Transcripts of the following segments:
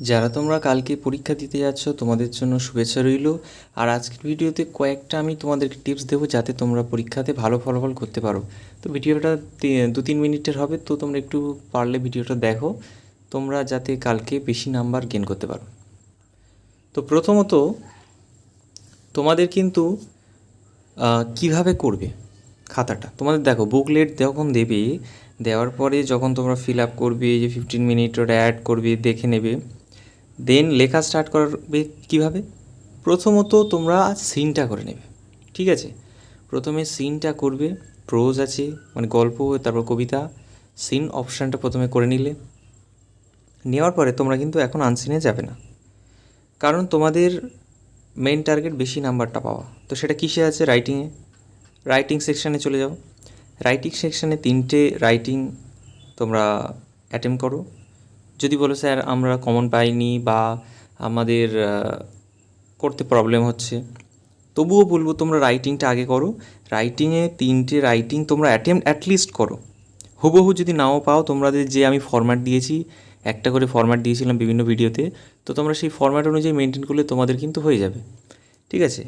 যারা তোমরা কালকে পরীক্ষা দিতে যাচ্ছ, তোমাদের জন্য শুভেচ্ছা রইল। আর আজকের ভিডিওতে কয়েকটা আমি তোমাদেরকে টিপস দেবো যাতে তোমরা পরীক্ষাতে ভালো ফলাফল করতে পারো। তো ভিডিওটা দু তিন মিনিটের হবে, তো তোমরা একটু পারলে ভিডিওটা দেখো। তোমরা যাতে কালকে বেশি নাম্বার গেন করতে পারো। তো প্রথমত, তোমাদের কিন্তু কীভাবে করবে খাতাটা? তোমাদের দেখো বুকলেট যখন দেবে, দেওয়ার পরে যখন তোমরা ফিল আপ করবে যে ফিফটিন মিনিট ওটা অ্যাড করবে, দেখে নেবে। দেন লেখা স্টার্ট করবে কীভাবে? প্রথমত তোমরা সিনটা করে নেবে, ঠিক আছে? প্রথমে সিনটা করবে প্রোজ আছে মানে গল্প, তারপর কবিতা সিন অপশানটা প্রথমে করে নিলে। নেওয়ার পরে তোমরা কিন্তু এখন আনসিনে যাবে না। কারণ তোমাদের মেন টার্গেট বেশি নাম্বারটা পাওয়া। তো সেটা কিসে আছে? রাইটিংয়ে রাইটিং সেকশানে চলে যাও। রাইটিং সেকশানে তিনটে রাইটিং তোমরা অ্যাটেম্প করো। যদি বলো স্যার, আমরা কমন পাইনি বা আমাদের করতে প্রবলেম হচ্ছে। তবুও বলব তোমরা রাইটিংটা আগে করো। রাইটিংয়ে তিনটে রাইটিং তোমরা অ্যাটেম্প অ্যাটলিস্ট করো। হুবহু যদি নাও পাও তোমাদের যে আমি ফরম্যাট দিয়েছি, একটা করে ফরম্যাট দিয়েছিলাম বিভিন্ন ভিডিওতে তো তোমরা সেই ফরম্যাট অনুযায়ী মেনটেন করলে তোমাদের কিন্তু হয়ে যাবে। ঠিক আছে?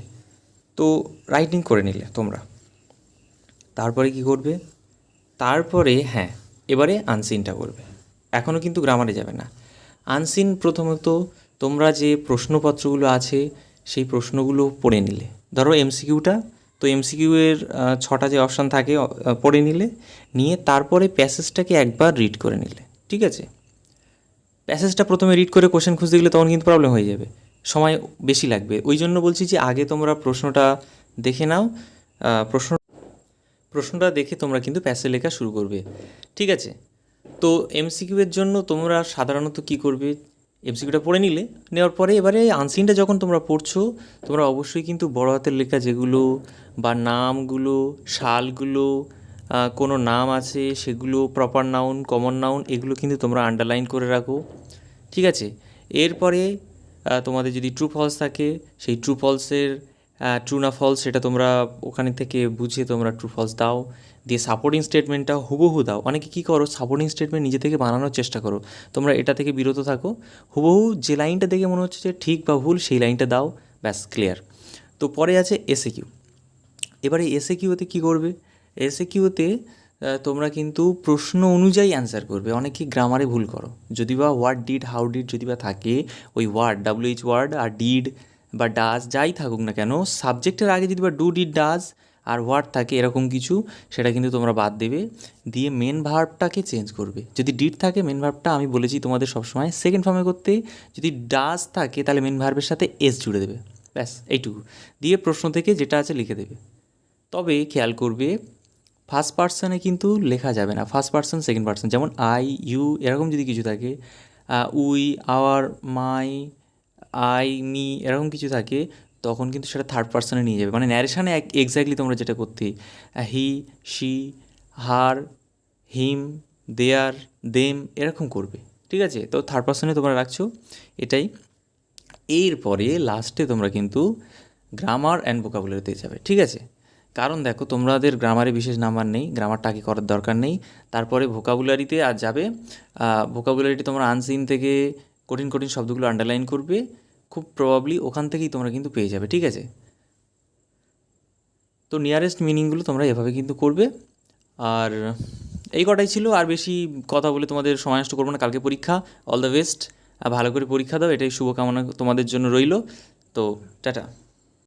তো রাইটিং করে নিলে তোমরা। তারপরে কি করবে? তারপরে হ্যাঁ এবারে আনসিনটা করবে। এখনও কিন্তু গ্রামারে যাবে না। আনসিন প্রথমত তোমরা যে প্রশ্নপত্রগুলো আছে, সেই প্রশ্নগুলো পড়ে নিলে। ধরো এমসিকিউটা তো এমসিকিউ এর ছটা যে অপশান থাকে পড়ে নিলে, নিয়ে তারপরে প্যাসেজটাকে একবার রিড করে নিলে, ঠিক আছে? প্যাসেজটা প্রথমে রিড করে কোশ্চেন খুঁজতে গেলে তখন কিন্তু প্রবলেম হয়ে যাবে, সময় বেশি লাগবে। ওই জন্য বলছি যে আগে তোমরা প্রশ্নটা দেখে নাও প্রশ্ন, প্রশ্নটা দেখে তোমরা কিন্তু প্যাসেজ লেখা শুরু করবে, ঠিক আছে? তো এমসিকিউ এর জন্য তোমরা সাধারণত কি করবে? এমসিকিউটা পড়ে নিলে নেওয়ার পরে এবারে আনসিনটা যখন তোমরা পড়ছো তোমরা অবশ্যই কিন্তু বড় হাতের লেখা যেগুলো বা নামগুলো সালগুলো আহ, কোনো নাম আছে সেগুলো প্রপার নাউন কমন নাউন এগুলো কিন্তু তোমরা আন্ডারলাইন করে রাখো। ঠিক আছে? এরপরে তোমাদের যদি ট্রু ফলস থাকে সেই ট্রু ফলসের ট্রু না ফলস সেটা তোমরা ওখানে থেকে বুঝে তোমরা ট্রু ফলস দাও। দিয়ে সাপোর্টিং স্টেটমেন্টটা হুবহু দাও। অনেকে কী করো সাপোর্টিং স্টেটমেন্ট নিজে থেকে বানানোর চেষ্টা করো। তোমরা এটা থেকে বিরত থাকো। হুবহু যে লাইনটা দেখে মনে হচ্ছে যে ঠিক বা ভুল সেই লাইনটা দাও, ব্যাস ক্লিয়ার তো পরে আছে এসে কিউ এবারে এসে কিউতে কী করবে? এসে কিউতে তোমরা কিন্তু প্রশ্ন অনুযায়ী অ্যান্সার করবে। অনেকে গ্রামারে ভুল করো। যদি বা ওয়ার্ড ডিড হাউ ডিড যদি বা থাকে, ওই ওয়ার্ড ডাব্লিউএইচ ওয়ার্ড আর ডিড বা ডাজ যাই থাকুক না কেন সাবজেক্টের আগে যদি বা ডু ডিড ডাজ আর ওয়ার্ড থাকে এরকম কিছু, সেটা কিন্তু তোমরা বাদ দেবে। দিয়ে মেন ভার্বটাকে চেঞ্জ করবে। যদি ডিড থাকে মেন ভার্বটা আমি বলেছি তোমাদের সবসময় সেকেন্ড ফর্মে করতে যদি ডাজ থাকে, তাহলে মেন ভার্বের সাথে এস জুড়ে দেবে। ব্যাস, এইটুকু। দিয়ে প্রশ্ন থেকে যেটা আছে লিখে দেবে। তবে খেয়াল করবে ফার্স্ট পার্সনে কিন্তু লেখা যাবে না। ফার্স্ট পার্সন সেকেন্ড পার্সন যেমন আই ইউ এরকম যদি কিছু থাকে we our my I, me এরকম কিছু থাকে, তখন কিন্তু সেটা থার্ড পার্সনে নিয়ে যাবে। মানে ন্যারেশানে এক্স্যাক্টলি তোমরা যেটা করতে, হি, she, her, him, there, them এরকম করবে, ঠিক আছে? তো থার্ড পার্সনে তোমরা রাখছো এটাই। এরপরে লাস্টে তোমরা কিন্তু গ্রামার অ্যান্ড ভোকাবুলারিতে যাবে, ঠিক আছে? কারণ দেখো, তোমাদের গ্রামারে বিশেষ নাম্বার নেই গ্রামারটা আগে করার দরকার নেই। তারপরে ভোকাবুলারিতে আর যাবে ভোকাবুলারিটি তোমরা আনসিন থেকে কঠিন কঠিন শব্দগুলো আন্ডারলাইন করবে, খুব প্রবাবলি ওখান থেকেই তোমরা কিন্তু পেয়ে যাবে, ঠিক আছে? তো নিয়ারেস্ট মিনিংগুলো তোমরা এভাবে কিন্তু করবে। আর এই কটাই ছিল, আর বেশি কথা বলে তোমাদের সময় নষ্ট করব না, কালকে পরীক্ষা অল দ্য বেস্ট ভালো করে পরীক্ষা দাও, এটাই শুভকামনা তোমাদের জন্য রইল। তো টাটা।